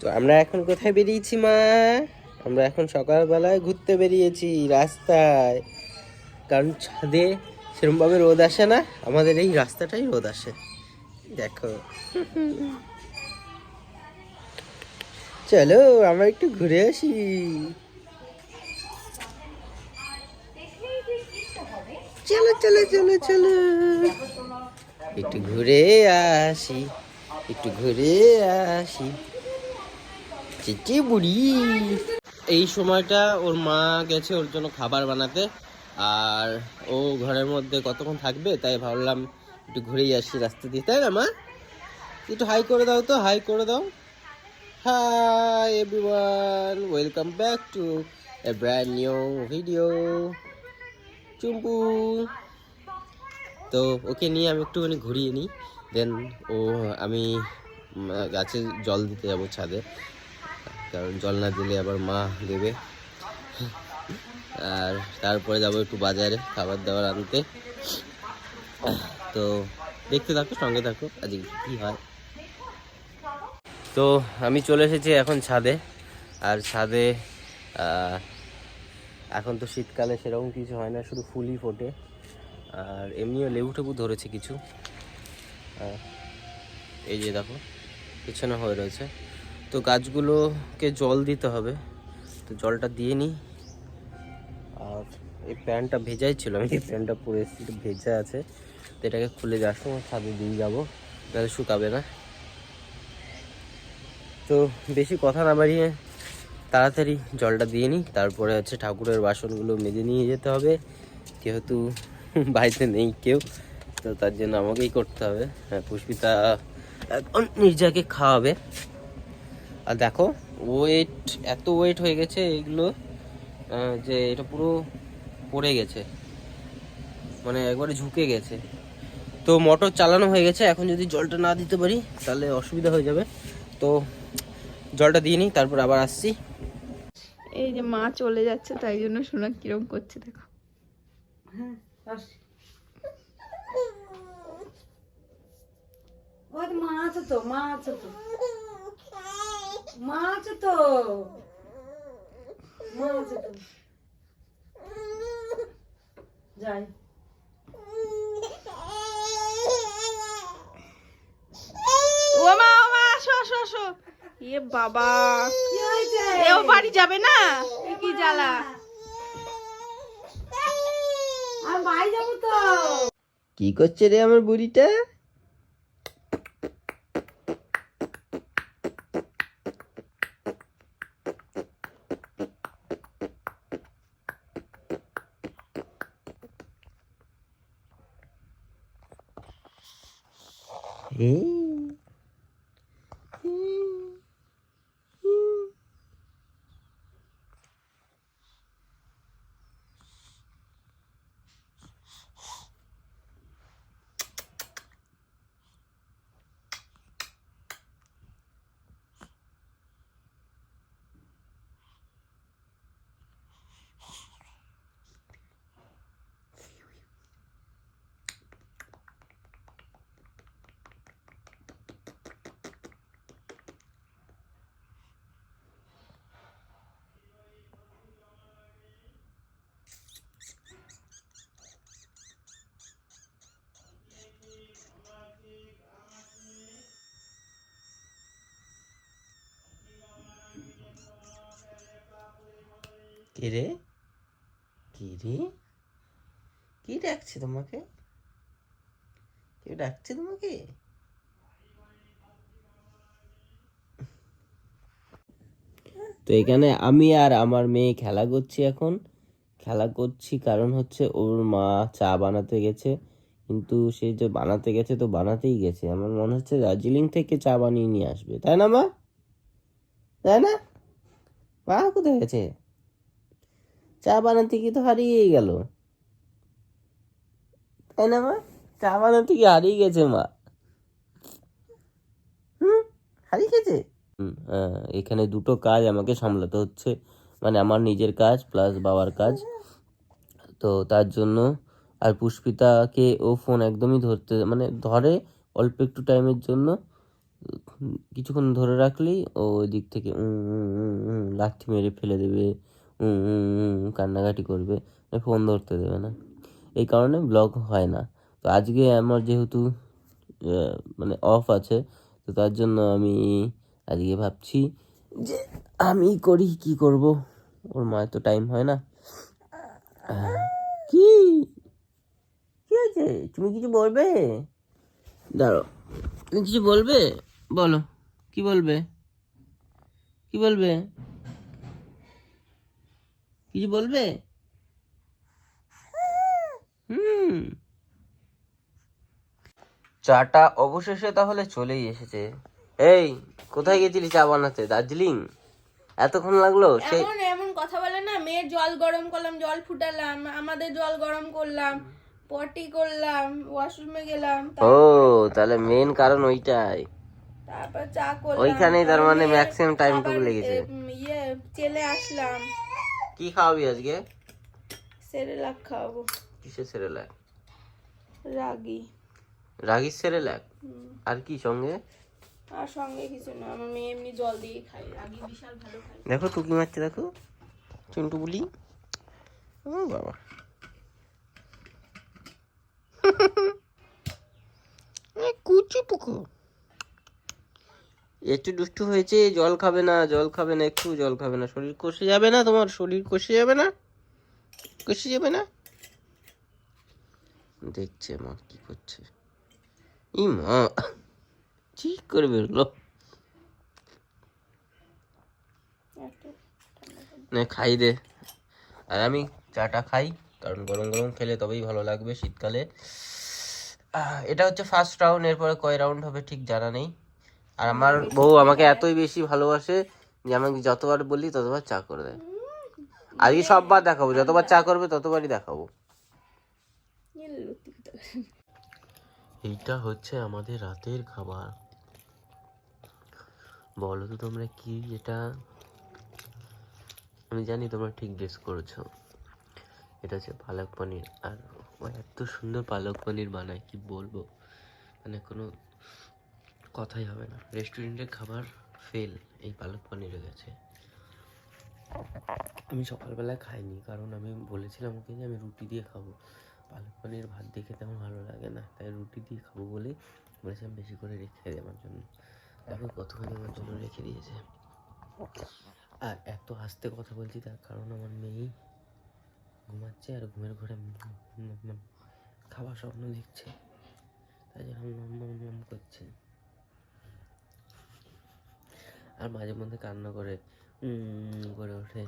তো আমরা এখন কোথায় বেরিয়েছি, মা? আমরা এখন সকালবেলায় ঘুরতে বেরিয়েছি, রাস্তায়। কারণ ছাদে সেরকমভাবে রোদ আসে না, আমাদের এই রাস্তাটাই রোদ আসে। দেখো। চলো, আমরা একটু ঘুরে আসি। চলো চলো চলো চলো। একটু ঘুরে আসি, একটু ঘুরে আসি। চিচি বুড়ি এই সময়টা ওর মা গেছে ওর জন্য খাবার বানাতে, আর ও ঘরের মধ্যে কতক্ষণ থাকবে তাই ভাবলাম একটু ঘুরেই আসি রাস্তা দিয়ে। তাই না, মা? একটু হাই করে দাও তো হাই করে দাও। Hi everyone welcome back to a brand new video Chumpu. তো ওকে নিয়ে আমি একটুখানি ঘুরিয়ে নিই দেন ও, আমি গাছে জল দিতে যাব ছাদে। কারণ জল না দিলে আবার মা দেবে। আর তারপরে যাব একটু বাজারে খাবার দাবার আনতে। তো দেখতে থাকো, সঙ্গে থাকো আজকে কি হয়। তো আমি চলে এসেছি এখন ছাদে। আর ছাদে এখন তো শীতকালে সেরকম কিছু হয় না, শুধু ফুলই ফোটে। আর এমনিও লেবু টেবু ধরেছে কিছু। এই যে দেখো, পিছনে হয়ে রয়েছে। তো গাছগুলোকে জল দিতে হবে। তো জলটা দিয়ে নিই। আর এই প্যান্টটা ভেজাই ছিল, আমি এই প্যান্টটা পরে এসেছি ভেজা আছে। তো এটাকে খুলে সময় ছাদে দিয়ে যাব, তাহলে শুকাবে না। তো বেশি কথা না বাড়িয়ে তাড়াতাড়ি জলটা দিয়ে নিই। তারপরে হচ্ছে ঠাকুরের বাসনগুলো মেজে নিয়ে যেতে হবে। যেহেতু বাড়িতে নেই কেউ, তো তার জন্য আমাকেই করতে হবে। হ্যাঁ পুষ্পিতা এখন নির্জাকে খাওয়াবে। আর দেখো ওয়েট এত ওয়েট হয়ে গেছে এগুলো যে এটা পুরো পড়ে গেছে। মানে একবারে ঝুঁকে গেছে। তো মোটর চালানো হয়ে গেছে এখন যদি জলটা না দিতে পারি তাহলে অসুবিধা হয়ে যাবে। তো জলটা দিয়ে নিই তারপর আবার আসছি। এই যে মা চলে যাচ্ছে তাই জন্য শোনা কিরম করছে দেখো। তো মা আছে তো মা আছে তো। মা আছে তো। মা আছে তো। যাই। ও মা ও মা আসো আসো আসো। এ বাবা। কি হয়েছে? এও বাড়ি যাবে না? এ কি জ্বালা? আমি বাড়ি যাব তো। কি করছে রে আমার বুড়িটা? এই কে রে? কি রে? কি ডাকছে তোমাকে? কেউ ডাকছে তোমাকে? তো এখানে আমি আর আমার মেয়ে খেলা করছি এখন। খেলা করছি কারণ হচ্ছে ওর মা চা বানাতে গেছে। কিন্তু সে যে বানাতে গেছে তো বানাতেই গেছে। আমার মনে হচ্ছে দার্জিলিং থেকে চা বানিয়ে নিয়ে আসবে। তাই না মা? তাই না? মা কোথায় গেছে? চা বানাতে গিয়ে তো হারিয়েই গেল। তাই না মা? চা বানাতে গিয়ে হারিয়ে গেছে মা। হুম? হারিয়ে গেছে? হ্যাঁ, এখানে দুটো কাজ আমাকে সামলাতে হচ্ছে। মানে আমার নিজের কাজ প্লাস বাবার কাজ। তো তার জন্য আর পুষ্পিতাকে ও ফোন একদমই ধরতে মানে ধরে অল্প একটু টাইমের জন্য। কিছুক্ষণ ধরে রাখলেই ও ওই দিক থেকে লাথি মেরে ফেলে দেবে। কান্নাকাটি করবে ফোন ধরতে দেবে না। এই কারণে ব্লগ হয় না। তো আজকে আমার যেহেতু মানে অফ আছে, তো তার জন্য আমি আজকে ভাবছি যে আমি করি, কি করব? ওর মায়ের তো টাইম হয় না। কি? কি আছে তুমি কিছু বলবে? দাঁড়ো তুমি কিছু বলবে? বলো, কি বলবে? কি বলবে? কিছু বলবে? হুম। চাটা অবশেষে তাহলে চলেই এসেছে। এই কোথায় গেছিলি চা বানাতে? দার্জিলিং? এতক্ষণ লাগল? সেই এমন এমন কথা বলে না মেয়ের জল গরম করলাম জল ফুটালাম আমাদের জল গরম করলাম পটি করলাম ওয়াশরুমে গেলাম ও তাহলে মেন কারণ ওইটাই। তারপর চা করলাম ওইখানেই তার মানে ম্যাক্সিমাম টাইমটুকু লেগেছে। ইয়ে চেলে আসলাম। কি খাওয়াবি আজকে? সেরেলাক খাওয়াবো। কিসের সেরেলাক? রাগি। রাগির সেরেলাক। আর কি সঙ্গে? আর সঙ্গে কিছু না আমার মেয়ে এমনি জল দিয়ে খাই রাগি বিশাল ভালো খাই দেখো টুকি মারছে দেখো। চুন্টু বুলি। ও বাবা। কুচু পুকু একটু দুষ্টু হয়েছে, জল খাবে না, জল খাবে না একটু জল খাবে না। শরীর কষে যাবে না তোমার, শরীর কষে যাবে না? কষে যাবে না? দেখছে মা কি করছে। ই মা, ঠিক করে বেরোলো একটু খাই দে। আর আমি চাটা খাই, কারণ গরম গরম খেলে তবেই ভালো লাগবে শীতকালে। এটা হচ্ছে ফার্স্ট রাউন্ড এরপরে কয় রাউন্ড হবে ঠিক জানা নেই। আর আমার বউ আমাকে এতই বেশি ভালোবাসে যে আমাকে যতবার বলি ততবার চা করে দেয়। আজকে সববার দেখাবো, যতবার চা করবে ততবারই দেখাবো। এইটা হচ্ছে আমাদের রাতের খাবার। বলো তো তোমরা কি এটা? আমি জানি তোমরা ঠিক গেস করেছ। এটা হচ্ছে পালক পনির। আর ও এত সুন্দর পালক পনির বানায়, কি বলব? মানে কোনো কথাই হবে না রেস্টুরেন্টের খাবার ফেল এই পালক পনিরে গেছে আমি সকালবেলায় খাইনি কারণ আমি বলেছিলাম ওকে যে আমি রুটি দিয়ে খাব পালক পনির ভাত দেখে তেমন ভালো লাগে না তাই রুটি দিয়ে খাব বলে বলেছিলাম বেশি করে রেখে দেয় আমার জন্য দেখো কতখানি আমার জন্য রেখে দিয়েছে আর এত আস্তে কথা বলছি তার কারণ আমার মেয়ে ঘুমাচ্ছে আর ঘুমের ঘরে খাওয়া স্বপ্ন দেখছে তাই জন্য করছে আর মাঝে মধ্যে কান্না করে করে ওঠে।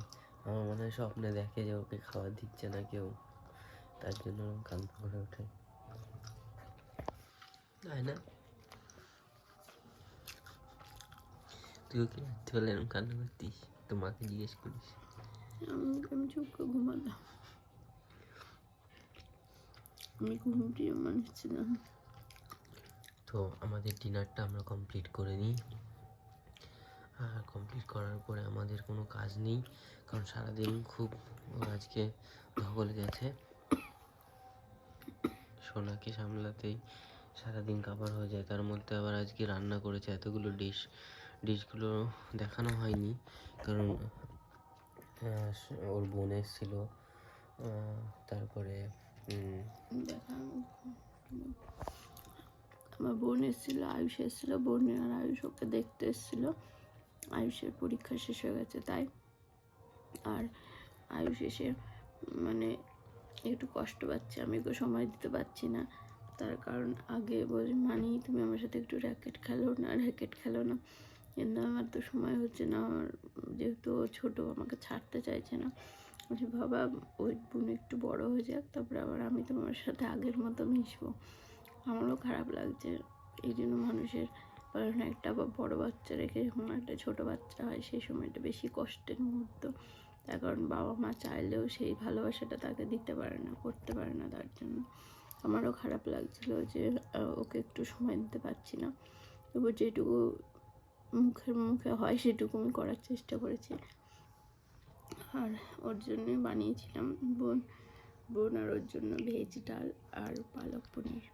আমার মনে হয় স্বপ্নে দেখে যে ওকে খাবার দিচ্ছে না কেউ। তার জন্য কান্না করে ওঠে। তাই না? তুইও কি রাত্রি হলে এরকম কান্না করতিস? তো মাকে জিজ্ঞেস করিস। আমি চুপ করে ঘুমালাম আমি ঘুমটিয়ে মানুষ ছিলাম তো আমাদের ডিনারটা আমরা কমপ্লিট করে নিই। কমপ্লিট করার পরে আমাদের কোনো কাজ নেই, কারণ সারাদিন খুব আজকে ধকল গেছে। সোনাকে সামলাতেই সারাদিন কাবার হয়ে যায়, তার মধ্যে আবার আজকে রান্না করেছে এতগুলো ডিশ ডিশগুলো দেখানো হয়নি, কারণ ওর বোন এসেছিল তারপরে আমার বোন এসেছিল, আয়ুষ এসেছিল বোন আর আয়ুষ ওকে দেখতে এসেছিল। আয়ুষের পরীক্ষা শেষ হয়ে গেছে, তাই? আর আয়ুষ এসে মানে একটু কষ্ট পাচ্ছে। আমি ওকে সময় দিতে পারছি না। তার কারণ আগে বলি, মানি, তুমি আমার সাথে একটু র্যাকেট খেলো না, র্যাকেট খেলো না। কিন্তু আমার তো সময় হচ্ছে না। আমার যেহেতু ছোটো আমাকে ছাড়তে চাইছে না। বলছি বাবা ওই বোন একটু বড় হয়ে যাক, তারপরে আবার আমি তোমার সাথে আগের মতো মিশবো। আমারও খারাপ লাগছে। এই জন্য মানুষের কারণ একটা বড় বাচ্চা রেখে যখন একটা ছোট বাচ্চা হয়, সেই সময়টা বেশি কষ্টের মুহূর্ত। তার কারণ বাবা মা চাইলেও সেই ভালোবাসাটা তাকে দিতে পারে না, করতে পারে না তার জন্য। আমারও খারাপ লাগছিল যে ওকে একটু সময় দিতে পারছি না। তবু যেটুকু মুখের মুখে হয়, সেটুকু আমি করার চেষ্টা করেছি। আর ওর জন্যই বানিয়েছিলাম বোন বোন আর ওর জন্য ভেজ ডাল আর পালক পনির।